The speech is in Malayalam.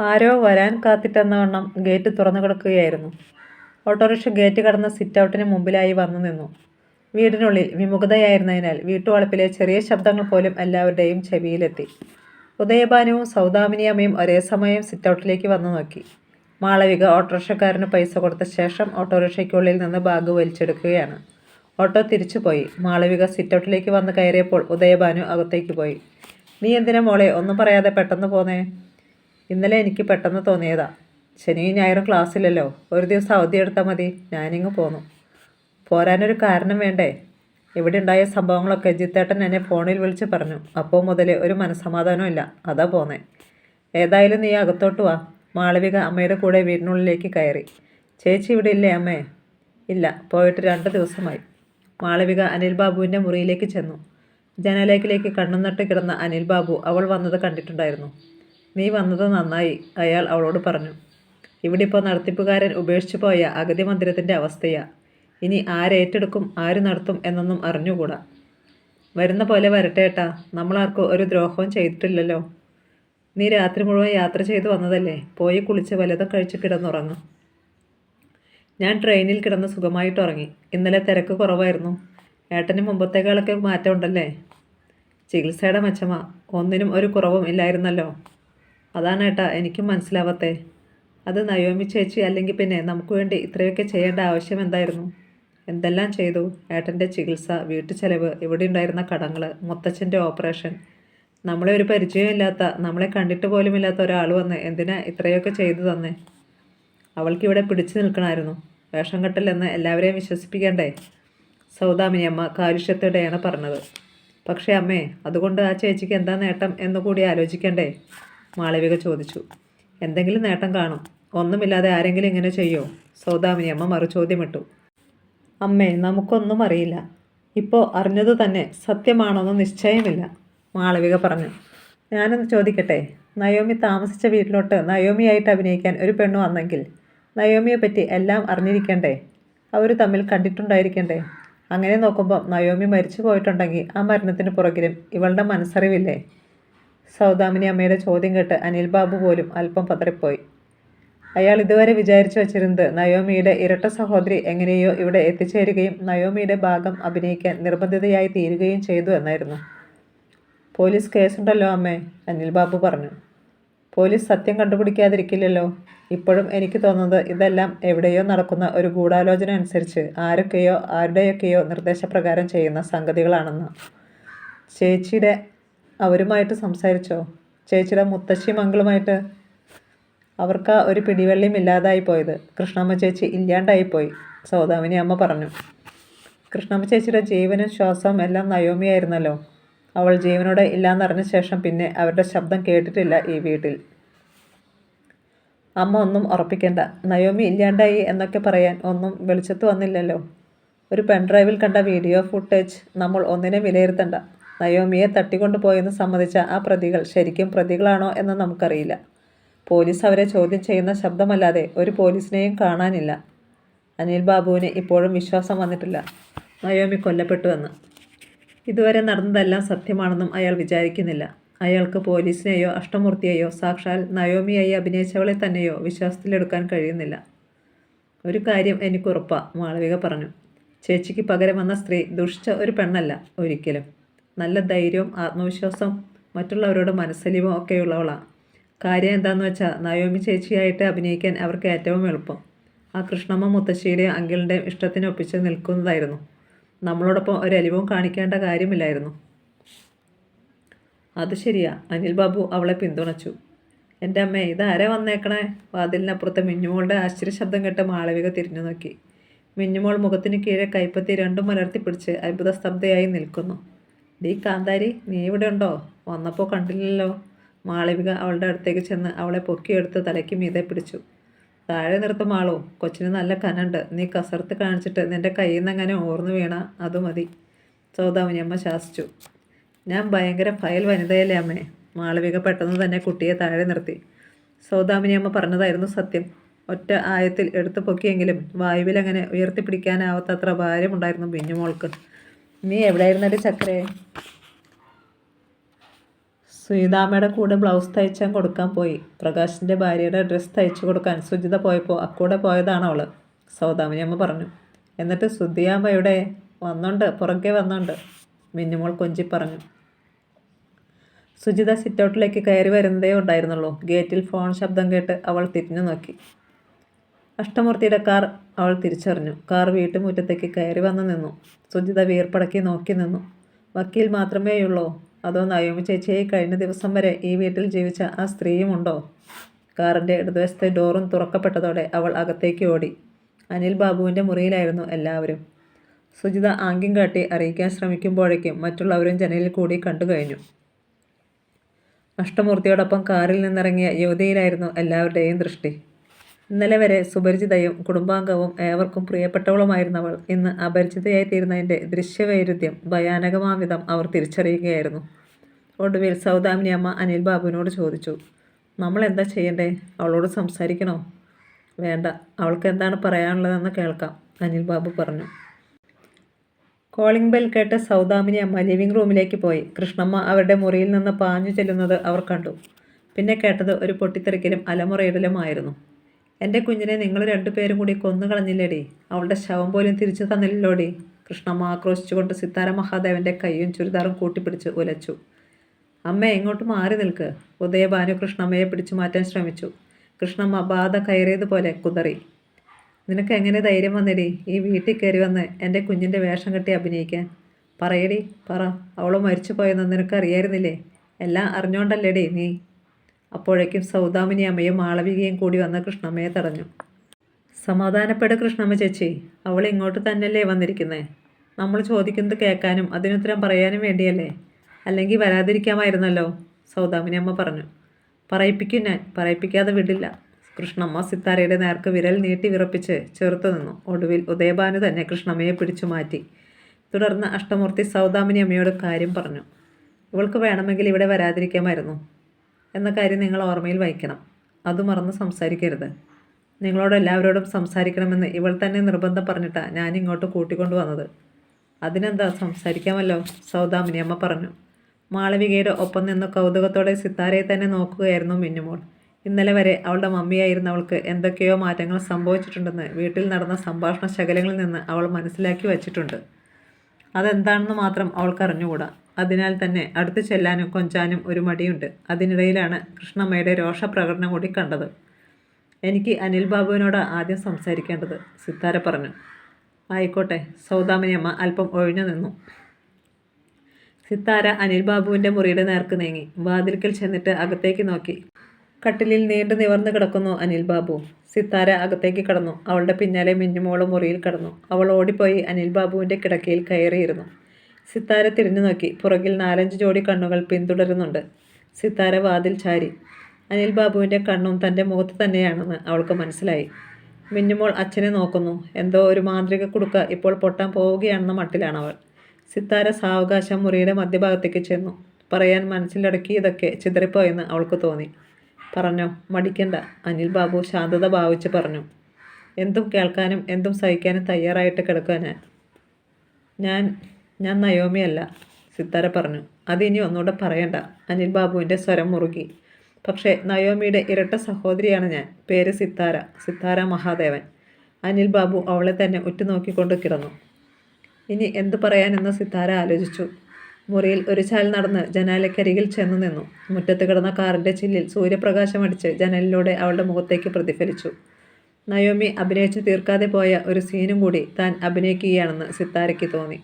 ആരോ വരാൻ കാത്തിട്ടെന്നവണ്ണം ഗേറ്റ് തുറന്നു കിടക്കുകയായിരുന്നു. ഓട്ടോറിക്ഷ ഗേറ്റ് കടന്ന സിറ്റൗട്ടിന് മുമ്പിലായി വന്നു നിന്നു. വീടിനുള്ളിൽ വിമുഖതയായിരുന്നതിനാൽ വീട്ടുവളപ്പിലെ ചെറിയ ശബ്ദങ്ങൾ പോലും എല്ലാവരുടെയും ചെവിയിലെത്തി. ഉദയഭാനുവും സൗദാമിനിയമ്മയും ഒരേ സമയം സിറ്റൗട്ടിലേക്ക് വന്നു നോക്കി. മാളവിക ഓട്ടോറിക്ഷക്കാരന് പൈസ കൊടുത്ത ശേഷം ഓട്ടോറിക്ഷയ്ക്കുള്ളിൽ നിന്ന് ബാഗ് വലിച്ചെടുക്കുകയാണ്. ഓട്ടോ തിരിച്ചുപോയി മാളവിക സിറ്റൗട്ടിലേക്ക് വന്ന് കയറിയപ്പോൾ ഉദയഭാനു അകത്തേക്ക് പോയി. നീ എന്തിനാ മോളെ? ഒന്നും പറയാതെ പെട്ടെന്ന് പോന്നേ. ഇന്നലെ എനിക്ക് പെട്ടെന്ന് തോന്നിയതാ. ശനിയും ഞായറും ക്ലാസ്സില്ലല്ലോ. ഒരു ദിവസം അവധി എടുത്താൽ മതി. ഞാനിങ്ങ് പോന്നു. പോരാനൊരു കാരണം വേണ്ടേ? ഇവിടെ ഉണ്ടായ സംഭവങ്ങളൊക്കെ ജിത്തേട്ടൻ എന്നെ ഫോണിൽ വിളിച്ച് പറഞ്ഞു. അപ്പോൾ മുതൽ ഒരു മനസ്സമാധാനവും ഇല്ല. അതാ പോന്നേ. ഏതായാലും നീ അകത്തോട്ട് വാ. മാളവിക അമ്മയുടെ കൂടെ വീടിനുള്ളിലേക്ക് കയറി. ചേച്ചി ഇവിടെ ഇല്ലേ അമ്മേ? ഇല്ല. പോയിട്ട് രണ്ട് ദിവസമായി. മാളവിക അനിൽ ബാബുവിന്റെ മുറിയിലേക്ക് ചെന്നു. ജനലേക്കിലേക്ക് കണ്ണുനട്ട് കിടന്ന അനിൽ ബാബു അവൾ വന്നത് കണ്ടിട്ടുണ്ടായിരുന്നു. നീ വന്നത് നന്നായി അയാൾ അവളോട് പറഞ്ഞു. ഇവിടെ ഇപ്പോൾ നടത്തിപ്പുകാരൻ ഉപേക്ഷിച്ചു പോയ അഗതി മന്ദിരത്തിന്റെ അവസ്ഥയാ. ഇനി ആരേറ്റെടുക്കും ആര് നടത്തും എന്നൊന്നും അറിഞ്ഞുകൂടാ. വരുന്ന പോലെ വരട്ടെ ഏട്ടാ നമ്മളാർക്കും ഒരു ദ്രോഹവും ചെയ്തിട്ടില്ലല്ലോ. നീ രാത്രി മുഴുവൻ യാത്ര ചെയ്തു വന്നതല്ലേ? പോയി കുളിച്ച് വല്ലതും കഴിച്ച് കിടന്നുറങ്ങും. ഞാൻ ട്രെയിനിൽ കിടന്ന് സുഖമായിട്ട് ഉറങ്ങി. ഇന്നലെ തിരക്ക് കുറവായിരുന്നു. ഏട്ടന് മുമ്പത്തേക്കാളൊക്കെ മാറ്റമുണ്ടല്ലേ? ചികിത്സയുടെ മെച്ചമാ. ഒന്നിനും ഒരു കുറവും ഇല്ലായിരുന്നല്ലോ. അതാണ് ഏട്ടാ എനിക്കും മനസ്സിലാവത്തെ. അത് നയോമി ചേച്ചി അല്ലെങ്കിൽ പിന്നെ നമുക്ക് വേണ്ടി ഇത്രയൊക്കെ ചെയ്യേണ്ട ആവശ്യം എന്തായിരുന്നു? എന്തെല്ലാം ചെയ്തു? ഏട്ടന്റെ ചികിത്സ വീട്ടു ചെലവ് ഇവിടെ ഉണ്ടായിരുന്ന കടങ്ങൾ മുത്തച്ഛന്റെ ഓപ്പറേഷൻ. നമ്മളെ ഒരു പരിചയമില്ലാത്ത നമ്മളെ കണ്ടിട്ട് പോലുമില്ലാത്ത ഒരാൾ വന്ന് എന്തിനാ ഇത്രയൊക്കെ ചെയ്തു തന്നേ? അവൾക്ക് ഇവിടെ പിടിച്ചു നിൽക്കണമായിരുന്നു. വേഷം കെട്ടില്ലെന്ന് എല്ലാവരെയും വിശ്വസിപ്പിക്കണ്ടേ? സൗദാമിനി അമ്മ കാലുഷ്യത്തോടെയാണ് പറഞ്ഞത്. പക്ഷേ അമ്മേ അതുകൊണ്ട് ആ ചേച്ചിക്ക് എന്താ നേട്ടം എന്നുകൂടി ആലോചിക്കണ്ടേ? മാളവിക ചോദിച്ചു. എന്തെങ്കിലും നേട്ടം കാണും. ഒന്നുമില്ലാതെ ആരെങ്കിലും ഇങ്ങനെ ചെയ്യോ? സൗദാമിനി അമ്മ മറുചോദ്യമിട്ടു. അമ്മേ നമുക്കൊന്നും അറിയില്ല. ഇപ്പോൾ അറിഞ്ഞത് തന്നെ സത്യമാണോന്ന് നിശ്ചയമില്ല മാളവിക പറഞ്ഞു. ഞാനൊന്ന് ചോദിക്കട്ടെ. നയോമി താമസിച്ച വീട്ടിലോട്ട് നയോമിയായിട്ട് അഭിനയിക്കാൻ ഒരു പെണ്ണ് വന്നെങ്കിൽ നയോമിയെ പറ്റി എല്ലാം അറിഞ്ഞിരിക്കണ്ടേ? അവർ തമ്മിൽ കണ്ടിട്ടുണ്ടായിരിക്കണ്ടേ? അങ്ങനെ നോക്കുമ്പോൾ നയോമി മരിച്ചു പോയിട്ടുണ്ടെങ്കിൽ ആ മരണത്തിന് പുറകിലും ഇവളുടെ മനസ്സറിവില്ലേ? സൗദാമിനി അമ്മയുടെ ചോദ്യം കേട്ട് അനിൽ ബാബു പോലും അല്പം പതറിപ്പോയി. അയാൾ ഇതുവരെ വിചാരിച്ചു വച്ചിരുന്നത് നയോമിയുടെ ഇരട്ട സഹോദരി എങ്ങനെയോ ഇവിടെ എത്തിച്ചേരുകയും നയോമിയുടെ ഭാഗം അഭിനയിക്കാൻ നിർബന്ധിതയായി തീരുകയും ചെയ്തു എന്നായിരുന്നു. പോലീസ് കേസുണ്ടല്ലോ അമ്മേ അനിൽ ബാബു പറഞ്ഞു. പോലീസ് സത്യം കണ്ടുപിടിക്കാതിരിക്കില്ലല്ലോ. ഇപ്പോഴും എനിക്ക് തോന്നുന്നത് ഇതെല്ലാം എവിടെയോ നടക്കുന്ന ഒരു ഗൂഢാലോചന അനുസരിച്ച് ആരൊക്കെയോ ആരുടെയൊക്കെയോ നിർദ്ദേശപ്രകാരം ചെയ്യുന്ന സംഗതികളാണെന്ന്. ചേച്ചിയുടെ അവരുമായിട്ട് സംസാരിച്ചോ? ചേച്ചിയുടെ മുത്തശ്ശി മംഗളുമായിട്ട് അവർക്ക് ഒരു പിടിവെള്ളിയും ഇല്ലാതായി പോയത്. കൃഷ്ണമ്മ ചേച്ചി ഇല്ലാണ്ടായിപ്പോയി സൗദാമിനി അമ്മ പറഞ്ഞു. കൃഷ്ണമ്മ ചേച്ചിയുടെ ജീവനും ശ്വാസവും എല്ലാം നയോമിയായിരുന്നല്ലോ. അവൾ ജീവനോടെ ഇല്ലാന്നറിഞ്ഞ ശേഷം പിന്നെ അവരുടെ ശബ്ദം കേട്ടിട്ടില്ല ഈ വീട്ടിൽ. അമ്മ ഒന്നും ഉറപ്പിക്കേണ്ട. നയോമി ഇല്ലാണ്ടായി എന്നൊക്കെ പറയാൻ ഒന്നും വെളിച്ചത്ത് വന്നില്ലല്ലോ. ഒരു പെൺഡ്രൈവിൽ കണ്ട വീഡിയോ ഫുട്ടേജ് നമ്മൾ ഒന്നിനെ വിലയിരുത്തണ്ട. നയോമിയെ തട്ടിക്കൊണ്ടുപോയെന്ന് സമ്മതിച്ച ആ പ്രതികൾ ശരിക്കും പ്രതികളാണോ എന്ന് നമുക്കറിയില്ല. പോലീസ് അവരെ ചോദ്യം ചെയ്യുന്ന ശബ്ദമല്ലാതെ ഒരു പോലീസിനെയും കാണാനില്ല. അനിൽ ബാബുവിന് ഇപ്പോഴും വിശ്വാസം വന്നിട്ടില്ല. നയോമി കൊല്ലപ്പെട്ടുവെന്ന് ഇതുവരെ നടന്നതെല്ലാം സത്യമാണെന്നും അയാൾ വിചാരിക്കുന്നില്ല. അയാൾക്ക് പോലീസിനെയോ അഷ്ടമൂർത്തിയെയോ സാക്ഷാൽ നയോമിയായി അഭിനയിച്ചവളെ തന്നെയോ വിശ്വാസത്തിലെടുക്കാൻ കഴിയുന്നില്ല. ഒരു കാര്യം എനിക്കുറപ്പാ മാളവിക പറഞ്ഞു. ചേച്ചിക്ക് പകരം വന്ന സ്ത്രീ ദുഷിച്ച ഒരു പെണ്ണല്ല ഒരിക്കലും. നല്ല ധൈര്യവും ആത്മവിശ്വാസം മറ്റുള്ളവരോട് മനസ്സലിവും ഒക്കെയുള്ളവളാണ് കാര്യം എന്താണെന്ന് വെച്ചാൽ നയോമി ചേച്ചിയായിട്ട് അഭിനയിക്കാൻ അവർക്ക് ഏറ്റവും എളുപ്പം. ആ കൃഷ്ണമ്മ മുത്തശ്ശിയുടെയും അങ്കിളിന്റെയും ഇഷ്ടത്തിനൊപ്പിച്ച് നിൽക്കുന്നതായിരുന്നു. നമ്മളോടൊപ്പം ഒരലിവും കാണിക്കേണ്ട കാര്യമില്ലായിരുന്നു. അത് ശരിയാ അനിൽ ബാബു അവളെ പിന്തുണച്ചു. എന്റെ അമ്മേ ഇതാരെ വന്നേക്കണേ? വാതിലിനപ്പുറത്തെ മിന്നുമോളുടെ ആശ്ചര്യ ശബ്ദം കേട്ട് മാളവിക തിരിഞ്ഞു നോക്കി മിന്നുമോൾ മുഖത്തിന് കീഴെ കൈപ്പത്തി രണ്ടും മലർത്തി പിടിച്ച് അത്ഭുത സ്തബ്ധയായി നിൽക്കുന്നു. ഡീ കാന്താരി നീ ഇവിടെ ഉണ്ടോ? വന്നപ്പോൾ കണ്ടില്ലല്ലോ. മാളവിക അവളുടെ അടുത്തേക്ക് ചെന്ന് അവളെ പൊക്കിയെടുത്ത് തലയ്ക്ക് മീതെ പിടിച്ചു. താഴെ നിർത്തും ആളോ കൊച്ചിന് നല്ല കനുണ്ട്. നീ കസർത്ത് കാണിച്ചിട്ട് നിന്റെ കയ്യിൽ നിന്ന് അങ്ങനെ ഓർന്നു വീണ അത് മതി. സൗദാമിനിയമ്മ ശാസിച്ചു. ഞാൻ ഭയങ്കര ഫയൽ വനിതയല്ലേ അമ്മേ? മാളവിക പെട്ടെന്ന് തന്നെ കുട്ടിയെ താഴെ നിർത്തി. സൗദാമിനിയമ്മ പറഞ്ഞതായിരുന്നു സത്യം. ഒറ്റ ആയത്തിൽ എടുത്തു പൊക്കിയെങ്കിലും വായുവിൽ അങ്ങനെ ഉയർത്തിപ്പിടിക്കാനാവാത്തത്ര ഭാരമുണ്ടായിരുന്നു ബിഞ്ഞുമോൾക്ക് നീ എവിടെയായിരുന്നടി ചക്രേ സുനിതാമ്മയുടെ കൂടെ ബ്ലൗസ് തയ്ച്ചാൻ കൊടുക്കാൻ പോയി. പ്രകാശിന്റെ ഭാര്യയുടെ ഡ്രസ്സ് തയ്ച്ചു കൊടുക്കാൻ സുജിത പോയപ്പോൾ അക്കൂടെ പോയതാണ് അവൾ സൗദാമിനിയമ്മ പറഞ്ഞു. എന്നിട്ട് സുധിയാമ്മ ഇവിടെ വന്നുണ്ട് പുറകെ വന്നുണ്ട് മിന്നുമോൾ കൊഞ്ചി പറഞ്ഞു. സുജിത സിറ്റൗട്ടിലേക്ക് കയറി വരുന്നതേ ഉണ്ടായിരുന്നുള്ളൂ. ഗേറ്റിൽ ഫോൺ ശബ്ദം കേട്ട് അവൾ തിരിഞ്ഞു നോക്കി. അഷ്ടമൂർത്തിയുടെ കാർ അവൾ തിരിച്ചറിഞ്ഞു. കാർ വീട്ടുമുറ്റത്തേക്ക് കയറി വന്നു നിന്നു. സുജിത വീർപ്പടക്കി നോക്കി നിന്നു. വക്കീൽ മാത്രമേയുള്ളൂ? അതോ നയോമി ചേച്ചിയെ കഴിഞ്ഞ ദിവസം വരെ ഈ വീട്ടിൽ ജീവിച്ച ആ സ്ത്രീയുമുണ്ടോ? കാറിന്റെ ഇടതുവശത്തെ ഡോറും തുറക്കപ്പെട്ടതോടെ അവൾ അകത്തേക്ക് ഓടി. അനിൽ ബാബുവിന്റെ മുറിയിലായിരുന്നു എല്ലാവരും. സുജിത ആംഗ്യം കാട്ടി അറിയിക്കാൻ ശ്രമിക്കുമ്പോഴേക്കും മറ്റുള്ളവരും ജനലിൽ കൂടി കണ്ടു കഴിഞ്ഞു. അഷ്ടമൂർത്തിയോടൊപ്പം കാറിൽ നിന്നിറങ്ങിയ യുവതിയിലായിരുന്നു എല്ലാവരുടെയും ദൃഷ്ടി. ഇന്നലെ വരെ സുപരിചിതയും കുടുംബാംഗവും ഏവർക്കും പ്രിയപ്പെട്ടവളുമായിരുന്നവൾ. ഇന്ന് അപരിചിതയായി തീരുന്നതിന്റെ ദൃശ്യവൈരുദ്ധ്യം ഭയാനകമാവിധം അവർ തിരിച്ചറിയുകയായിരുന്നു. ഒടുവിൽ സൗദാമിനി അമ്മ അനിൽ ബാബുവിനോട് ചോദിച്ചു നമ്മൾ എന്താ ചെയ്യണ്ടേ? അവളോട് സംസാരിക്കണോ? വേണ്ട അവൾക്ക് എന്താണ് പറയാനുള്ളതെന്ന് കേൾക്കാം അനിൽ ബാബു പറഞ്ഞു. കോളിംഗ് ബെൽ കേട്ട് സൗദാമിനി അമ്മ ലിവിംഗ് റൂമിലേക്ക് പോയി. കൃഷ്ണമ്മ അവരുടെ മുറിയിൽ നിന്ന് പാഞ്ഞു ചെല്ലുന്നത് അവർ കണ്ടു. പിന്നെ കേട്ടത് ഒരു പൊട്ടിത്തെറിക്കലും അലമുറയിടലുമായിരുന്നു. എന്റെ കുഞ്ഞിനെ നിങ്ങൾ രണ്ടുപേരും കൂടി കൊന്നു കളഞ്ഞില്ലേടി. അവളുടെ ശവം പോലും തിരിച്ചു തന്നില്ലല്ലോടി. കൃഷ്ണമ്മ ആക്രോശിച്ചുകൊണ്ട് സിത്താര മഹാദേവന്റെ കൈയും ചുരിദാറും കൂട്ടിപ്പിടിച്ച് ഉലച്ചു. അമ്മ എങ്ങോട്ട് മാറി നിൽക്ക്. ഉദയഭാനു കൃഷ്ണമ്മയെ പിടിച്ചു മാറ്റാൻ ശ്രമിച്ചു. കൃഷ്ണമ്മ ബാധ കയറിയതുപോലെ കുതറി. നിനക്ക് എങ്ങനെ ധൈര്യം വന്നെടി? ഈ വീട്ടിൽ കയറി വന്ന് എന്റെ കുഞ്ഞിന്റെ വേഷം കെട്ടി അഭിനയിക്കാൻ. പറയടി പറ. അവൾ മരിച്ചു പോയെന്ന് നിനക്ക് അറിയായിരുന്നില്ലേ എല്ലാം അറിഞ്ഞോണ്ടല്ലേടി നീ? അപ്പോഴേക്കും സൗദാമിനി അമ്മയും മാളവികയും കൂടി വന്ന കൃഷ്ണമ്മയെ തടഞ്ഞു. സമാധാനപ്പെട്ട കൃഷ്ണമ്മ ചേച്ചി. അവൾ ഇങ്ങോട്ട് തന്നെയല്ലേ വന്നിരിക്കുന്നത് നമ്മൾ ചോദിക്കുന്നത് കേൾക്കാനും അതിനുത്തരം പറയാനും വേണ്ടിയല്ലേ? അല്ലെങ്കിൽ വരാതിരിക്കാമായിരുന്നല്ലോ? സൗദാമിനി അമ്മ പറഞ്ഞു. പറയിപ്പിക്കും ഞാൻ. പറയിപ്പിക്കാതെ വിടില്ല. കൃഷ്ണമ്മ സിത്താരയുടെ നേർക്ക് വിരൽ നീട്ടി വിറപ്പിച്ച് ചെറുത്തു നിന്നു. ഒടുവിൽ ഉദയഭാനു തന്നെ കൃഷ്ണമ്മയെ പിടിച്ചു മാറ്റി. തുടർന്ന് അഷ്ടമൂർത്തി സൗദാമിനി അമ്മയോട് കാര്യം പറഞ്ഞു. ഇവൾക്ക് വേണമെങ്കിൽ ഇവിടെ വരാതിരിക്കാമായിരുന്നു. എന്ന കാര്യം നിങ്ങൾ ഓർമ്മയിൽ വയ്ക്കണം. അത് മറന്ന് സംസാരിക്കരുത്. നിങ്ങളോട് എല്ലാവരോടും സംസാരിക്കണമെന്ന് ഇവൾ തന്നെ നിർബന്ധം പറഞ്ഞിട്ടാ ഞാൻ ഇങ്ങോട്ട് കൂട്ടിക്കൊണ്ടു വന്നത്. അതിനെന്താ സംസാരിക്കാമല്ലോ? സൗദാമിനി അമ്മ പറഞ്ഞു. മാളവികയുടെ ഒപ്പം നിന്ന് കൗതുകത്തോടെ സിത്താരയെ തന്നെ നോക്കുകയായിരുന്നു മിന്നുമോൾ. ഇന്നലെ വരെ അവളുടെ മമ്മിയായിരുന്ന അവൾക്ക് എന്തൊക്കെയോ മാറ്റങ്ങൾ സംഭവിച്ചിട്ടുണ്ടെന്ന് വീട്ടിൽ നടന്ന സംഭാഷണ ശകലങ്ങളിൽ നിന്ന് അവൾ മനസ്സിലാക്കി വച്ചിട്ടുണ്ട്. അതെന്താണെന്ന് മാത്രം അവൾക്ക് അറിഞ്ഞുകൂടാ. അതിനാൽ തന്നെ അടുത്തു ചെല്ലാനും കൊഞ്ചാനും ഒരു മടിയുണ്ട്. അതിനിടയിലാണ് കൃഷ്ണമ്മയുടെ രോഷപ്രകടനം കൂടി കണ്ടത്. എനിക്ക് അനിൽ ബാബുവിനോട് ആദ്യം സംസാരിക്കേണ്ടത് സിത്താര പറഞ്ഞു. ആയിക്കോട്ടെ സൗദാമിനിയമ്മ അല്പം ഒഴിഞ്ഞു നിന്നു. സിത്താര അനിൽ ബാബുവിന്റെ മുറിയുടെ നേർക്ക് നീങ്ങി. വാതിൽക്കൽ ചെന്നിട്ട് അകത്തേക്ക് നോക്കി. കട്ടിലിൽ നീണ്ടു നിവർന്നു കിടക്കുന്നു അനിൽ ബാബു. സിത്താര അകത്തേക്ക് കടന്നു. അവളുടെ പിന്നാലെ മിന്നുമോൾ മുറിയിൽ കടന്നു. അവൾ ഓടിപ്പോയി അനിൽ ബാബുവിന്റെ കിടക്കയിൽ കയറിയിരുന്നു. സിത്താര തിരിഞ്ഞു നോക്കി. പുറകിൽ നാലഞ്ച് ജോഡി കണ്ണുകൾ പിന്തുടരുന്നുണ്ട്. സിത്താര വാതിൽ ചാരി. അനിൽ ബാബുവിന്റെ കണ്ണും തന്റെ മുഖത്ത് തന്നെയാണെന്ന് അവൾക്ക് മനസ്സിലായി. മിന്നുമോൾ അച്ഛനെ നോക്കുന്നു. എന്തോ ഒരു മാന്ത്രിക കുടുക്ക ഇപ്പോൾ പൊട്ടാൻ പോവുകയാണെന്ന മട്ടിലാണ് അവൾ സിത്താര സാവകാശം മുറിയുടെ മധ്യഭാഗത്തേക്ക് ചെന്നു. പറയാൻ മനസ്സിലടക്കിയതൊക്കെ ചിതറിപ്പോയെന്ന് അവൾക്ക് തോന്നി. പറഞ്ഞോ മടിക്കണ്ട അനിൽ ബാബു ശാന്തത ഭാവിച്ച് പറഞ്ഞു. എന്തും കേൾക്കാനും എന്തും സഹിക്കാനും തയ്യാറായിട്ട് കിടക്കുക ഞാൻ. ഞാൻ ഞാൻ നയോമിയല്ല സിത്താര പറഞ്ഞു. അതിനി ഒന്നുകൂടെ പറയണ്ട. അനിൽ ബാബുവിന്റെ സ്വരം മുറുകി. പക്ഷേ നയോമിയുടെ ഇരട്ട സഹോദരിയാണ് ഞാൻ. പേര് സിത്താര സിത്താര മഹാദേവൻ. അനിൽ ബാബു അവളെ തന്നെ ഉറ്റുനോക്കിക്കൊണ്ട് കിടന്നു. ഇനി എന്തു പറയാനെന്ന് സിത്താര ആലോചിച്ചു. മുറിയിൽ ഒരു ചാൽ നടന്ന് ജനാലക്കരികിൽ ചെന്നു നിന്നു. മുറ്റത്ത് കിടന്ന കാറിന്റെ ചില്ലിൽ സൂര്യപ്രകാശം അടിച്ച് ജനലിലൂടെ അവളുടെ മുഖത്തേക്ക് പ്രതിഫലിച്ചു. നയോമി അഭിനയിച്ചു തീർക്കാതെ പോയ ഒരു സീനും കൂടി താൻ അഭിനയിക്കുകയാണെന്ന് സിത്താരയ്ക്ക് തോന്നി.